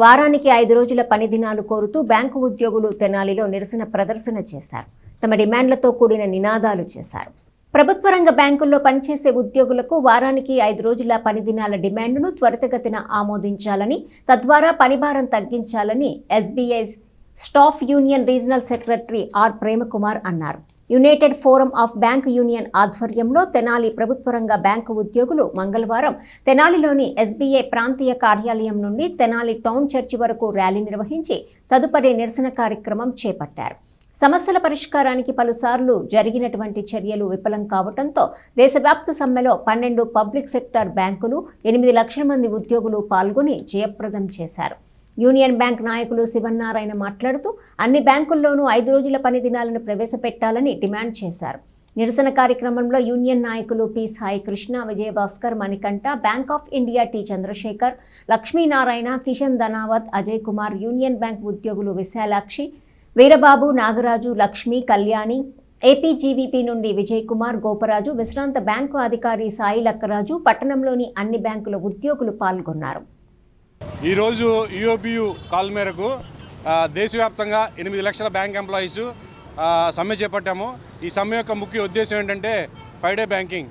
వారానికి ఐదు రోజుల పని దినాలు కోరుతూ బ్యాంకు ఉద్యోగులు తెనాలిలో నిరసన ప్రదర్శన చేశారు. తమ డిమాండ్లతో కూడిన నినాదాలు చేశారు. ప్రభుత్వ రంగ బ్యాంకుల్లో పనిచేసే ఉద్యోగులకు వారానికి ఐదు రోజుల పని దినాల డిమాండ్ను త్వరితగతిన ఆమోదించాలని తద్వారా పనిభారం తగ్గించాలని SBI staff union regional secretary R Premkumar అన్నారు. United forum of bank union ఆధ్వర్యంలో తెనాలి ప్రభుత్వ రంగ బ్యాంకు ఉద్యోగులు మంగళవారం తెనాలిలోని ఎస్బీఐ ప్రాంతీయ కార్యాలయం నుండి తెనాలి టౌన్ చర్చి వరకు ర్యాలీ నిర్వహించి తదుపరి నిరసన కార్యక్రమం చేపట్టారు. సమస్యల పరిష్కారానికి పలుసార్లు జరిగినటువంటి చర్యలు విఫలం కావడంతో దేశవ్యాప్త సమ్మెలో పన్నెండు పబ్లిక్ సెక్టార్ బ్యాంకులు ఎనిమిది లక్షల మంది ఉద్యోగులు పాల్గొని జయప్రదం చేశారు. యూనియన్ బ్యాంక్ నాయకులు శివన్నారాయణ మాట్లాడుతూ అన్ని బ్యాంకుల్లోనూ ఐదు రోజుల పని దినాలను ప్రవేశపెట్టాలని డిమాండ్ చేశారు. నిరసన కార్యక్రమంలో యూనియన్ నాయకులు P. Sai Krishna Vijayabhaskar Manikanta bank of India T. Chandrasekhar Lakshminarayana Kishan Dhanavath Ajay Kumar union bank ఉద్యోగులు విశాలాక్షి వీరబాబు నాగరాజు లక్ష్మి కళ్యాణి ఏపీజీవీపీ నుండి విజయ్ కుమార్ గోపరాజు విశ్రాంత బ్యాంకు అధికారి సాయి లక్కరాజు పట్టణంలోని అన్ని బ్యాంకుల ఉద్యోగులు పాల్గొన్నారు. ఈరోజు యూఓబియు కాల్ మేరకు దేశవ్యాప్తంగా ఎనిమిది లక్షల బ్యాంక్ ఎంప్లాయీస్ సమ్మె చేపట్టాము. ఈ సమ్మె యొక్క ముఖ్య ఉద్దేశం ఏంటంటే ఫైవ్ డే బ్యాంకింగ్.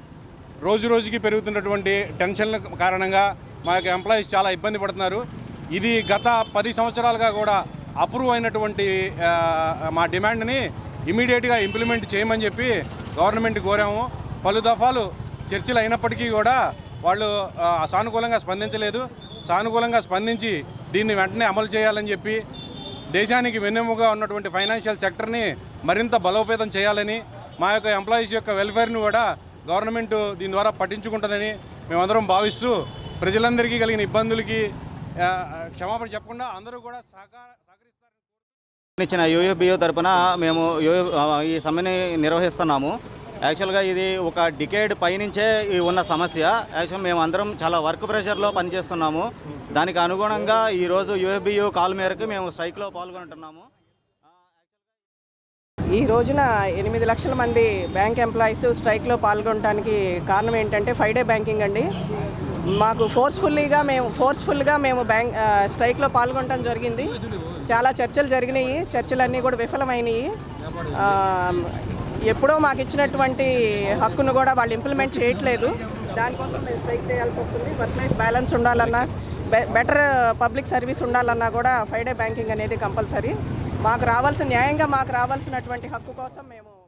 రోజు రోజుకి పెరుగుతున్నటువంటి టెన్షన్ల కారణంగా మా యొక్క ఎంప్లాయీస్ చాలా ఇబ్బంది పడుతున్నారు. ఇది గత పది సంవత్సరాలుగా కూడా అప్రూవ్ అయినటువంటి మా డిమాండ్ని ఇమీడియట్గా ఇంప్లిమెంట్ చేయమని చెప్పి గవర్నమెంట్ కోరాము. పలు దఫాలు చర్చలు అయినప్పటికీ కూడా వాళ్ళు సానుకూలంగా స్పందించలేదు. సానుకూలంగా స్పందించి దీన్ని వెంటనే అమలు చేయాలని చెప్పి దేశానికి వెన్నెముగా ఉన్నటువంటి ఫైనాన్షియల్ సెక్టర్ని మరింత బలోపేతం చేయాలని మా యొక్క ఎంప్లాయీస్ యొక్క వెల్ఫేర్ని కూడా గవర్నమెంట్ దీని ద్వారా పట్టించుకుంటుందని మేమందరం భావిస్తూ ప్రజలందరికీ కలిగిన ఇబ్బందులకి క్షమాపణ చెప్పకుండా అందరూ కూడా సహకార సహకరిస్తారు ఇచ్చిన యూఏబియో తరపున మేము ఈ సమ్మెని నిర్వహిస్తున్నాము. యాక్చువల్గా ఇది ఒక డికేడ్ పైనుంచే ఉన్న సమస్య. యాక్చువల్ మేము అందరం చాలా వర్క్ ప్రెషర్లో పనిచేస్తున్నాము. దానికి అనుగుణంగా ఈరోజు యూఏబియు కాల్ మేరకు మేము స్ట్రైక్లో పాల్గొంటున్నాము. ఈ రోజున ఎనిమిది లక్షల మంది బ్యాంక్ ఎంప్లాయీస్ స్ట్రైక్లో పాల్గొనడానికి కారణం ఏంటంటే ఫైవ్ డే బ్యాంకింగ్ అండి. మాకు ఫోర్స్ఫుల్లీగా మేము ఫోర్స్ఫుల్గా మేము బ్యాంక్ స్ట్రైక్లో పాల్గొనడం జరిగింది. చాలా చర్చలు జరిగినాయి. చర్చలన్నీ కూడా విఫలమైనవి ఎప్పుడో మాకు ఇచ్చినటువంటి హక్కును కూడా వాళ్ళు ఇంప్లిమెంట్ చేయట్లేదు. దానికోసం మేము స్ట్రైక్ చేయాల్సి వస్తుంది. వర్క్ లైఫ్ బ్యాలెన్స్ ఉండాలన్నా బె- బెటర్ పబ్లిక్ సర్వీస్ ఉండాలన్నా కూడా ఫైవ్ డే బ్యాంకింగ్ అనేది కంపల్సరీ. మాకు రావాల్సిన న్యాయంగా మాకు రావాల్సినటువంటి హక్కు కోసం మేము